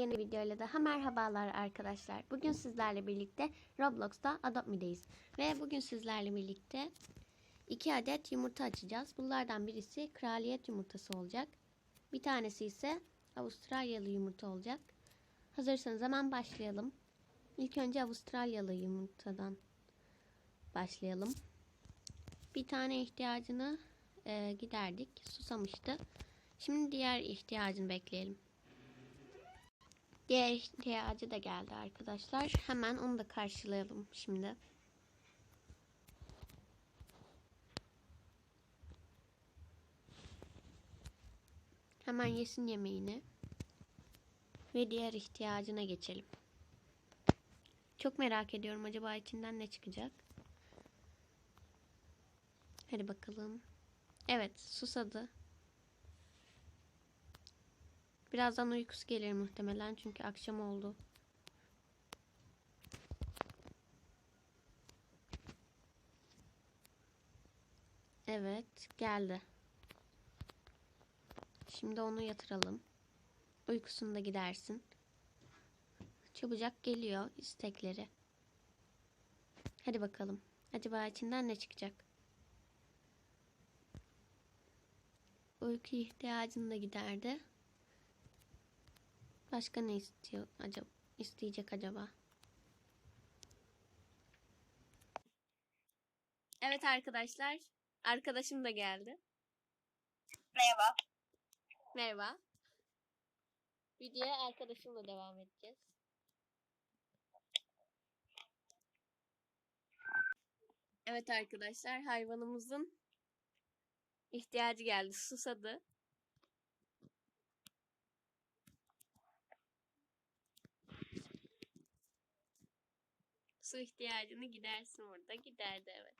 Yeni videoyla daha merhabalar arkadaşlar. Bugün sizlerle birlikte Roblox'ta Adopt Me'deyiz. Ve bugün sizlerle birlikte iki adet yumurta açacağız. Bunlardan birisi kraliyet yumurtası olacak. Bir tanesi ise Avustralyalı yumurta olacak. Hazırsanız hemen başlayalım. İlk önce Avustralyalı yumurtadan başlayalım. Bir tane ihtiyacını e, giderdik. Susamıştı. Şimdi diğer ihtiyacını bekleyelim. Diğer ihtiyacı da geldi arkadaşlar. Hemen onu da karşılayalım şimdi. Hemen yesin yemeğini. Ve diğer ihtiyacına geçelim. Çok merak ediyorum acaba içinden ne çıkacak. Hadi bakalım. Evet susadı. Birazdan uykusu gelir muhtemelen çünkü akşam oldu. Evet, geldi. Şimdi onu yatıralım. Uykusunu da gidersin. Çabucak geliyor istekleri. Hadi bakalım. Acaba içinden ne çıkacak? Uyku ihtiyacını da giderdi. Başka ne istiyor acaba? isteyecek acaba? Evet arkadaşlar. Arkadaşım da geldi. Merhaba. Merhaba. Videoya arkadaşımla devam edeceğiz. Evet arkadaşlar hayvanımızın ihtiyacı geldi. Susadı. Su ihtiyacını gidersin orada. Giderdi evet.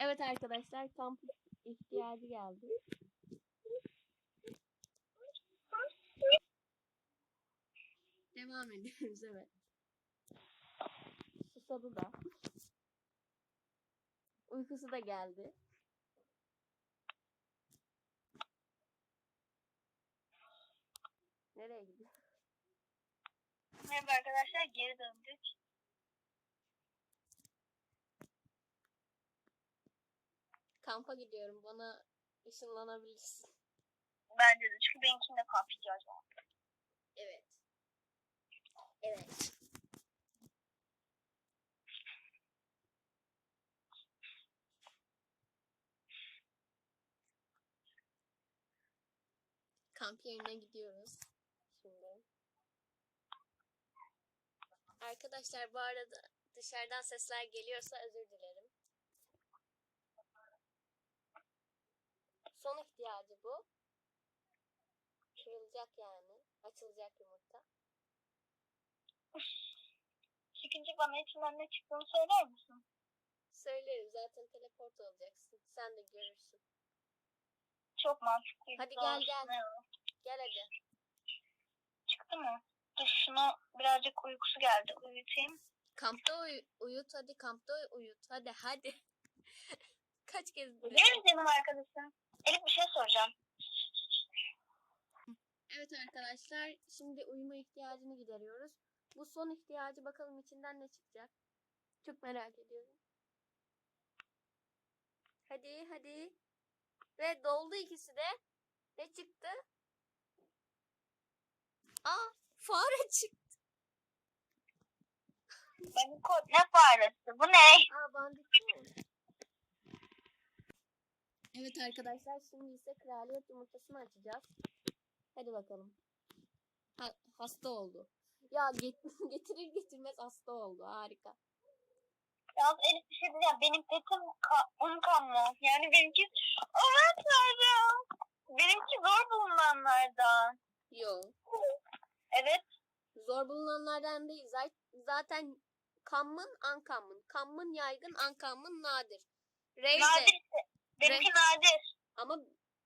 Evet arkadaşlar kamp ihtiyacı geldi. Devam ediyoruz evet. Susadı da. Uykusu da geldi. Nereye gidiyor? Merhaba arkadaşlar geri döndük. Kampa gidiyorum. Bana ışınlanabilirsin. Bence de çünkü benimkinde kamp ihtiyacı var. Evet. Evet. Kamp yerine gidiyoruz. Şimdi. Arkadaşlar bu arada dışarıdan sesler geliyorsa özür dilerim. Son ihtiyacı bu. Kırılacak yani. Açılacak yumurta. Çıkınca bana içinden ne çıktığını söyler misin? Söylerim zaten teleport olacaksın. Sen de görürsün. Çok mantıklı. Hadi gel, gel. Gel hadi. Çıktı mı? Dur şunu birazcık uykusu geldi. Uyutayım. Kampta uy- uyut hadi kampta uyut. Hadi hadi. Kaç kez dedim? Benim canım arkadaşım. Elif bir şey soracağım. Evet arkadaşlar şimdi uyuma ihtiyacını gideriyoruz. Bu son ihtiyacı bakalım içinden ne çıkacak. Çok merak ediyorum. Hadi hadi. Ve doldu ikisi de. Ne çıktı? Fare çıktı. Benim kod ne faresi? Bu ne? Aa? Evet arkadaşlar şimdi ise kraliyet yumurtasını açacağız. Hadi bakalım. Ha, hasta oldu. Ya get- getirir getirmez hasta oldu. Harika. Yalnız Elif bir şey diyeceğim. Benim petim ka- un kanlı. Yani benimki... Evet Tanrım. Benimki zor bulunanlardan. Yo. Evet. Zor bulunanlardan değil. Zaten common, uncommon. Common yaygın, uncommon nadir. Rare de- Nadir. Benimki nadir. Ama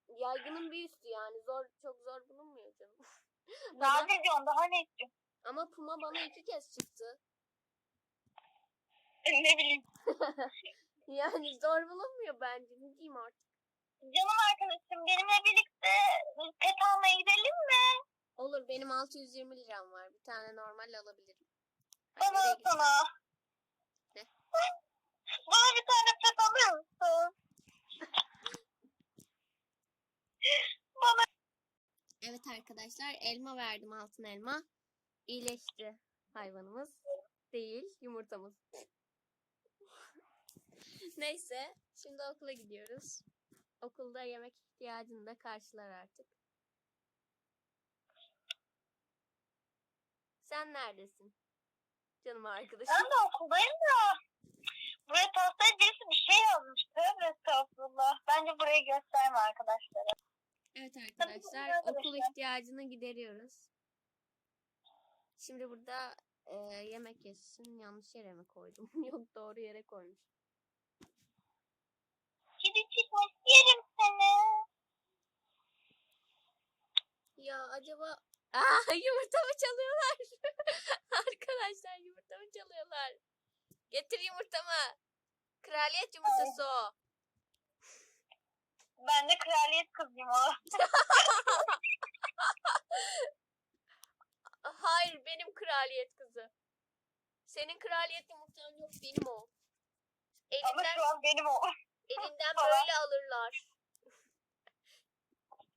yaygının bir üstü yani. Zor çok zor bulunmuyor canım. Bana- Nadir diyorsun daha ne istiyorsun? ama Puma bana iki kez çıktı. Ne bileyim. yani zor bulunmuyor bence. Ne diyeyim artık. Canım arkadaşım benimle birlikte pet almaya gidelim mi? Olur benim 620 liram var. Bir tane normal alabilirim. Ay, Bana nereye gittin? sana. Ne? Bana bir tane pet alır mısın? Bana Evet arkadaşlar elma verdim altın elma. İyileşti hayvanımız. Değil yumurtamız. Neyse şimdi okula gidiyoruz. Okulda yemek ihtiyacını da karşılar artık. Sen neredesin? Canım arkadaşım. ben de okuldayım da. Buraya tahtaya birisi bir şey yazmış. Tövbe estağfurullah. Bence burayı gösterme arkadaşlara. Evet arkadaşlar. okul ihtiyacını gideriyoruz. Şimdi burada e, yemek yesin. Yanlış yere mi koydum? Yok doğru yere koymuş. Kedi çıkmış yerim seni. Ya acaba... Aa yumurtamı çalıyorlar. Arkadaşlar yumurtamı çalıyorlar. Getir yumurtamı. Kraliyet yumurtası o. Ben de kraliyet kızıyım o. Hayır benim kraliyet kızı. Senin kraliyet yumurtan yok benim o. Ama Elinden, şu an benim o. elinden böyle alırlar.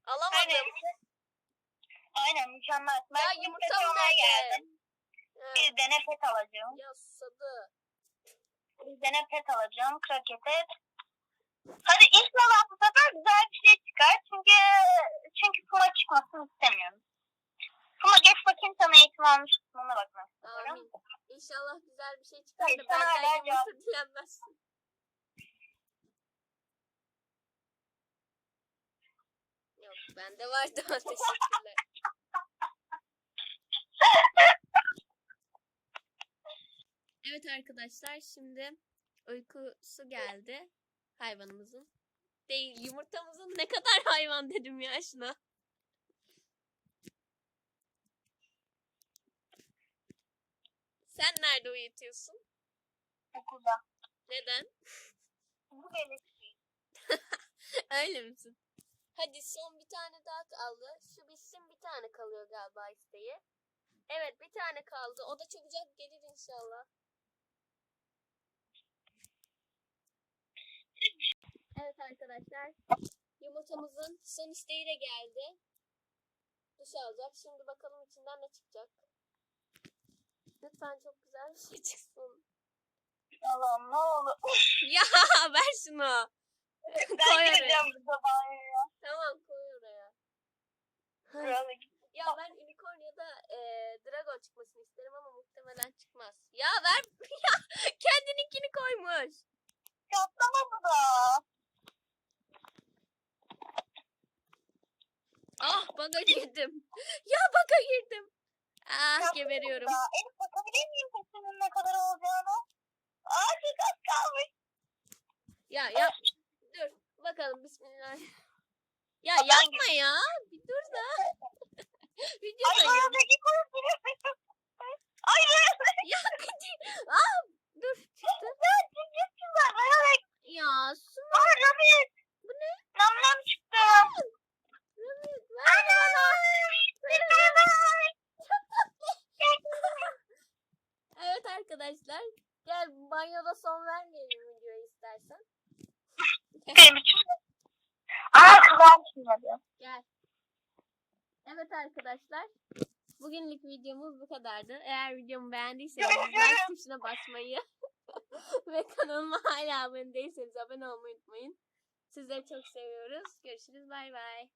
Alamadım. Aynen. Aynen mükemmel. Ben Ya almaya nerede? geldim. Ha, Bir dene pet alacağım. Ya susadı. Bir dene pet alacağım. Kraket et. Hadi inşallah bu sefer güzel bir şey çıkar. Çünkü çünkü Puma çıkmasını istemiyorum. Puma geç bakayım sana eğitim almış kısmına bakmak istiyorum. İnşallah güzel bir şey çıkar da benden yumurta dilenmezsin. Yok bende var daha teşekkürler. Evet arkadaşlar şimdi uykusu geldi hayvanımızın. Değil yumurtamızın ne kadar hayvan dedim ya şuna. Sen nerede uyutuyorsun? Okulda. Neden? Bu benim. Öyle misin? Hadi son bir tane daha kaldı. Şu bitsin bir tane kalıyor galiba isteği. Evet bir tane kaldı. O da çabucak gelir inşallah. Evet arkadaşlar. Yumurtamızın son isteği de geldi. Duş alacak. Şimdi bakalım içinden ne çıkacak. Lütfen çok güzel bir şey çıksın. Allah'ım ne olur. Ya ver şunu. ben gireceğim bu banyoya. Tamam koy oraya. Şuraya git. Ya ben unicorn ya da e, dragon çıkmasını isterim ama muhtemelen çıkmaz. Ya kendininkini koymuş. Katlama bu da. Ah baga girdim. Ya baga girdim. Ah geberiyorum. da. Elif bakabilir miyim sesinin ne kadar olacağını? Aa çok az kalmış. Ya yap. Dur bakalım bismillah. Ya ben yapma ya. Bir dur da. Ay Videodayım. aradaki kurutuluyor. Ay Ya hadi. Ah dur çıktı. Ay Ya su Ay Rabit. Bu ne? Nam nam çıktı. Rami, ver bana. Evet arkadaşlar. Gel banyoda son vermeyelim videoya istersen. Benim için. Aa çıkmadı. Gel. Evet arkadaşlar. Bugünlük videomuz bu kadardı. Eğer videomu beğendiyseniz like tuşuna basmayı ve kanalıma hala abone değilseniz abone olmayı unutmayın. Sizleri çok seviyoruz. Görüşürüz. Bay bay.